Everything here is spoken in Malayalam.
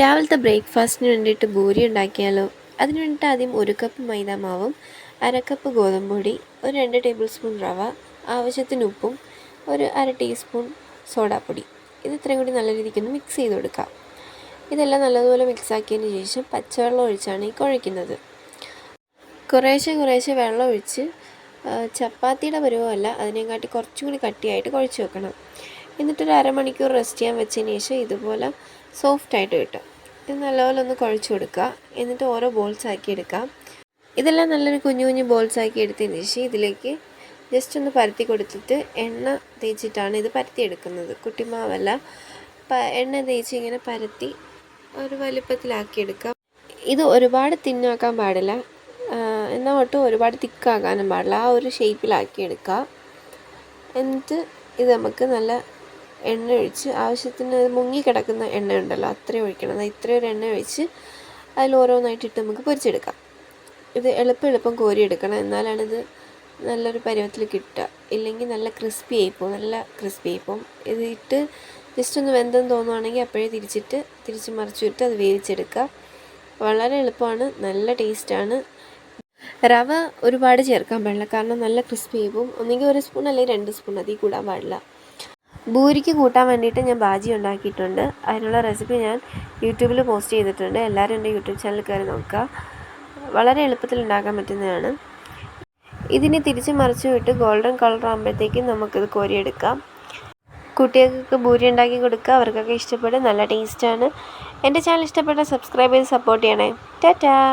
രാവിലത്തെ ബ്രേക്ക്ഫാസ്റ്റിന് വേണ്ടിയിട്ട് ഭൂരി ഉണ്ടാക്കിയാലോ? അതിന് വേണ്ടിയിട്ട് ആദ്യം ഒരു കപ്പ് മൈദ മാവും അര കപ്പ് ഗോതമ്പൊടി ഒരു രണ്ട് ടേബിൾ സ്പൂൺ റവ ആവശ്യത്തിന് ഉപ്പും ഒരു അര ടീസ്പൂൺ സോഡാപ്പൊടി ഇത് ഇത്രയും കൂടി നല്ല രീതിക്ക് ഒന്ന് മിക്സ് ചെയ്ത് കൊടുക്കാം. ഇതെല്ലാം നല്ലതുപോലെ മിക്സ് ആക്കിയതിന് ശേഷം പച്ചവെള്ളം ഒഴിച്ചാണ് ഈ കുഴയ്ക്കുന്നത്. കുറേശ്ശെ കുറേശ്ശെ വെള്ളം ഒഴിച്ച് ചപ്പാത്തിയുടെ പരുവമല്ല അതിനെക്കാട്ടി കുറച്ചും കൂടി കട്ടിയായിട്ട് കുഴച്ച് വെക്കണം. എന്നിട്ടൊരു അരമണിക്കൂർ റെസ്റ്റ് ചെയ്യാൻ വെച്ചതിന് ശേഷം ഇതുപോലെ സോഫ്റ്റ് ആയിട്ട് കിട്ടും. ഇത് നല്ലപോലെ ഒന്ന് കുഴച്ച് കൊടുക്കുക. എന്നിട്ട് ഓരോ ബോൾസ് ആക്കി എടുക്കാം ഇതെല്ലാം നല്ലൊരു കുഞ്ഞു കുഞ്ഞു ബോൾസ് ആക്കി എടുത്തതിന് ശേഷം ഇതിലേക്ക് ജസ്റ്റ് ഒന്ന് പരത്തി കൊടുത്തിട്ട് എണ്ണ തേച്ചിട്ടാണ് ഇത് പരത്തി എടുക്കുന്നത് കുട്ടിമാവല്ല എണ്ണ തേച്ച് ഇങ്ങനെ പരത്തി ഒരു വലിപ്പത്തിലാക്കി എടുക്കാം ഇത് ഒരുപാട് തിന്നാക്കാൻ പാടില്ല. എന്നാൽ ഒട്ടും ഒരുപാട് തിക്കാക്കാനും പാടില്ല. ആ ഒരു ഷേപ്പിലാക്കി എടുക്കാം എന്നിട്ട് ഇത് നമുക്ക് നല്ല എണ്ണ ഒഴിച്ച് ആവശ്യത്തിന് മുങ്ങി കിടക്കുന്ന എണ്ണ ഉണ്ടല്ലോ അത്രയും ഒഴിക്കണം. ഇത്രയും ഒരു എണ്ണ ഒഴിച്ച് അതിൽ ഓരോന്നായിട്ട് ഇട്ട് നമുക്ക് പൊരിച്ചെടുക്കാം. ഇത് എളുപ്പം എളുപ്പം കോരിയെടുക്കണം. എന്നാലാണിത് നല്ലൊരു പരുവത്തിൽ കിട്ടുക. ഇല്ലെങ്കിൽ നല്ല ക്രിസ്പി ആയിപ്പോവും നല്ല ക്രിസ്പി ആയിപ്പോവും ഇത് ഇട്ട് ജസ്റ്റ് ഒന്ന് വെന്തെന്ന് തോന്നുവാണെങ്കിൽ അപ്പോഴേ തിരിച്ചിട്ട് തിരിച്ച് മറിച്ചിട്ട് അത് വേവിച്ചെടുക്കുക. വളരെ എളുപ്പമാണ്. നല്ല ടേസ്റ്റാണ്. റവ ഒരുപാട് ചേർക്കാൻ പാടില്ല. കാരണം നല്ല ക്രിസ്പി ആയിപ്പോവും ഒന്നെങ്കിൽ ഒരു സ്പൂൺ അല്ലെങ്കിൽ രണ്ട് സ്പൂൺ അതിൽ കൂടാൻ പാടില്ല. ഭൂരിക്ക് കൂട്ടാൻ വേണ്ടിയിട്ട് ഞാൻ ബാജി ഉണ്ടാക്കിയിട്ടുണ്ട്. അതിനുള്ള റെസിപ്പി ഞാൻ യൂട്യൂബിൽ പോസ്റ്റ് ചെയ്തിട്ടുണ്ട്. എല്ലാവരും എന്റെ യൂട്യൂബ് ചാനൽ കയറി നോക്കുക. വളരെ എളുപ്പത്തിൽ ഉണ്ടാക്കാൻ പറ്റുന്നതാണ്. ഇതിനെ തിരിച്ച് മറിച്ച് വിട്ട് ഗോൾഡൻ കളർ ആകുമ്പോഴത്തേക്കും നമുക്കിത് കോരിയെടുക്കാം. കുട്ടികൾക്കൊക്കെ ഭൂരി ഉണ്ടാക്കി കൊടുക്കുക. അവർക്കൊക്കെ ഇഷ്ടപ്പെടും. നല്ല ടേസ്റ്റാണ്. എന്റെ ചാനൽ ഇഷ്ടപ്പെട്ട സബ്സ്ക്രൈബ് ചെയ്ത് സപ്പോർട്ട് ചെയ്യണേ. ടാറ്റാ.